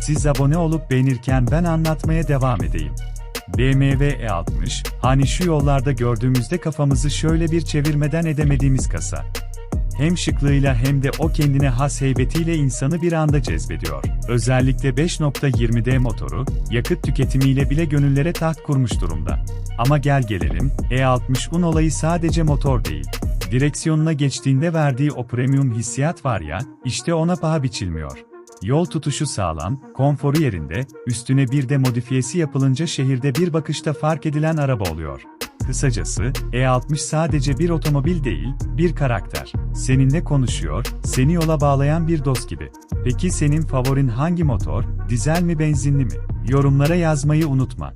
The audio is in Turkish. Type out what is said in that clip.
Siz abone olup beğenirken ben anlatmaya devam edeyim. BMW E60, hani şu yollarda gördüğümüzde kafamızı şöyle bir çevirmeden edemediğimiz kasa. Hem şıklığıyla hem de o kendine has heybetiyle insanı bir anda cezbediyor. Özellikle 5.20D motoru, yakıt tüketimiyle bile gönüllere taht kurmuş durumda. Ama gel gelelim, E60'un olayı sadece motor değil. Direksiyonuna geçtiğinde verdiği o premium hissiyat var ya, işte ona paha biçilmiyor. Yol tutuşu sağlam, konforu yerinde, üstüne bir de modifiyesi yapılınca şehirde bir bakışta fark edilen araba oluyor. Kısacası, E60 sadece bir otomobil değil, bir karakter. Seninle konuşuyor, seni yola bağlayan bir dost gibi. Peki senin favorin hangi motor, dizel mi benzinli mi? Yorumlara yazmayı unutma.